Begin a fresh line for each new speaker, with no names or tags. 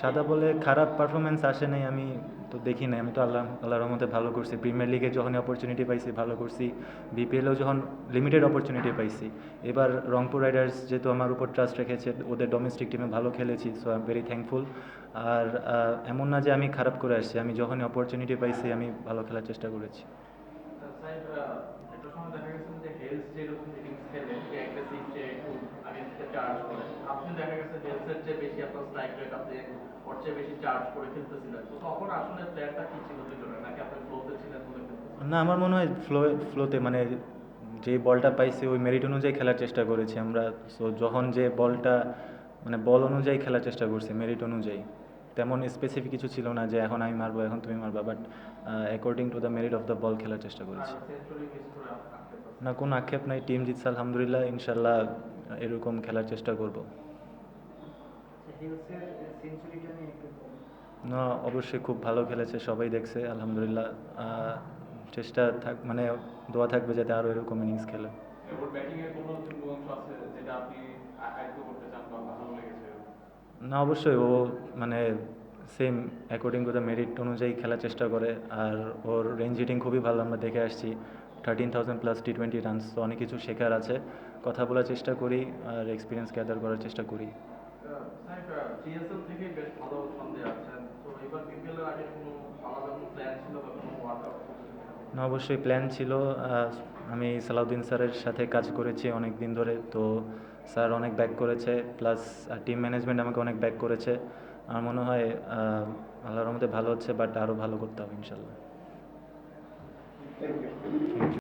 সাদা বলে খারাপ পারফরমেন্স আসে নাই আমি তো দেখি নাই। আমি তো আল্লাহ আল্লাহর রহমতে ভালো করছি। প্রিমিয়ার লিগে যখন অপরচুনিটি পাইছি ভালো করছি। বিপিএলেও যখন লিমিটেড অপরচুনিটি পাইছি। এবার রংপুর রাইডার্স যেহেতু আমার উপর ট্রাস্ট রেখেছে ওদের ডোমেস্টিক টিমে ভালো খেলেছি so I am very thankful আর এমন না যে আমি খারাপ করে আসছি আমি যখনই অপরচুনিটি পাইছি আমি ভালো খেলার চেষ্টা করেছি।
একটা সময় দেখা গেছে যে খেলে যে একটু আগে চার্জ করে আপনি দেখা গেছে হেলসের চেয়ে বেশি আপনার স্ট্রাইক রেট আপনি ওর চেয়ে বেশি চার্জ করে খেলতেছিলেন। তো তখন আসলে প্লেয়ারটা কি ছিল দুজনে নাকি আপনি ফ্লোতে ছিলেন বলে
না আমার মনে হয় ফ্লো ফ্লোতে মানে যে বলটা পাইছি ওই মেরিট অনুযায়ী খেলার চেষ্টা করেছি আমরা। সো যখন যে বলটা মানে বল অনুযায়ী খেলার চেষ্টা করছি মেরিট অনুযায়ী। তেমন স্পেসিফিক কিছু ছিল না যে এখন আমি মারবো এখন তুমি মারবা but according to the merit of the ball খেলার চেষ্টা করেছি। না কোনো আক্ষেপ নাই টিম জিতছে আলহামদুলিল্লাহ ইনশাল্লাহ এরকম খেলার চেষ্টা করব। না অবশ্যই খুব ভালো খেলেছে সবাই দেখছে আলহামদুলিল্লাহ। চেষ্টা থাক মানে দোয়া থাকবে যাতে আরও এরকম ইনিংস খেলে। না অবশ্যই ও মানে same according to the merit অনুযায়ী খেলার চেষ্টা করে আর ওর রেঞ্জ হিটিং খুবই ভালো আমরা দেখে আসছি। Thirteen thousand plus T twenty runs তো অনেক কিছু শেখার আছে। কথা বলার চেষ্টা করি আর এক্সপিরিয়েন্স গ্যাদার করার চেষ্টা করি। না, অবশ্যই প্ল্যান ছিল। আমি সালাউদ্দিন স্যারের সাথে কাজ করেছি অনেক দিন ধরে, তো স্যার অনেক ব্যাক করেছে প্লাস টিম ম্যানেজমেন্ট আমাকে অনেক ব্যাক করেছে। আমার মনে হয় আল্লাহর রহমতে ভালো হচ্ছে বাট আরও ভালো করতে হবে, ইনশাল্লাহ। Thank you.